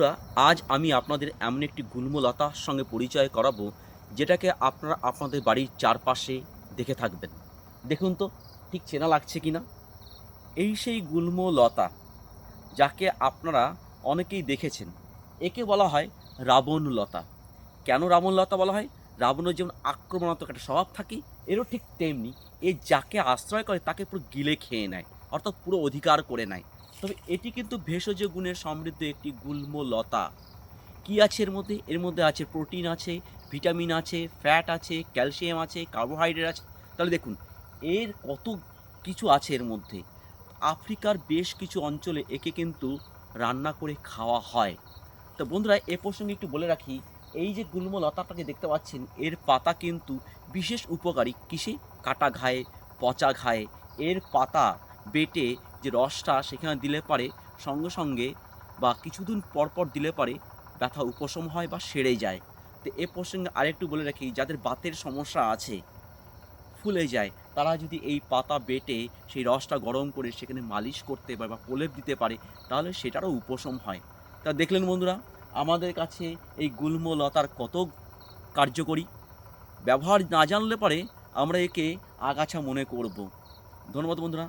বন্ধুরা, আজ আমি আপনাদের এমন একটি গুল্মলতার সঙ্গে পরিচয় করাবো যেটাকে আপনারা আপনাদের বাড়ির চারপাশে দেখে থাকবেন। দেখুন তো ঠিক চেনা লাগছে কি না? এই সেই গুল্মলতা যাকে আপনারা অনেকেই দেখেছেন। একে বলা হয় রাবণলতা। কেন রাবণলতা বলা হয়? রাবণের যেমন আক্রমণাত্মক একটা স্বভাব থাকে এরও ঠিক তেমনি এ যাকে আশ্রয় করে তাকে পুরো গিলে খেয়ে নেয় অর্থাৎ পুরো অধিকার করে নেয়। তবে এটি কিন্তু ভেষজ গুণের সমৃদ্ধ একটি গুল্ম লতা। কি আছে এর মধ্যে? এর মধ্যে আছে প্রোটিন আছে, ভিটামিন আছে, ফ্যাট আছে, ক্যালসিয়াম আছে, কার্বোহাইড্রেট আছে। তাহলে দেখুন, এর কত কিছু আছে এর মধ্যে? আফ্রিকার বেশ কিছু অঞ্চলে একে কিন্তু রান্না করে খাওয়া হয়। তো বন্ধুরা, এ প্রসঙ্গে একটু বলে রাখি, এই যে গুল্ম লতাটাকে দেখতে পাচ্ছেন, এর পাতা কিন্তু বিশেষ উপকারী। কিসে? কাটা ঘায়ে, পচা ঘায়ে। এর পাতা বেটে যে রসটা সেখানে দিলে পারে, সঙ্গে সঙ্গে বা কিছুদিন পর পর দিলে পারে, ব্যথা উপশম হয় বা সেরে যায়। তো এ প্রসঙ্গে আরেকটু বলে রাখি, যাদের বাতের সমস্যা আছে, ফুলে যায়, তারা যদি এই পাতা বেটে সেই রসটা গরম করে সেখানে মালিশ করতে পারে বা প্রলেপ দিতে পারে, তাহলে সেটারও উপশম হয়। তা দেখলেন বন্ধুরা, আমাদের কাছে এই গুল্ম লতার কত কার্যকরী? ব্যবহার না জানলে পারে আমরা একে আগাছা মনে করব। ধন্যবাদ বন্ধুরা।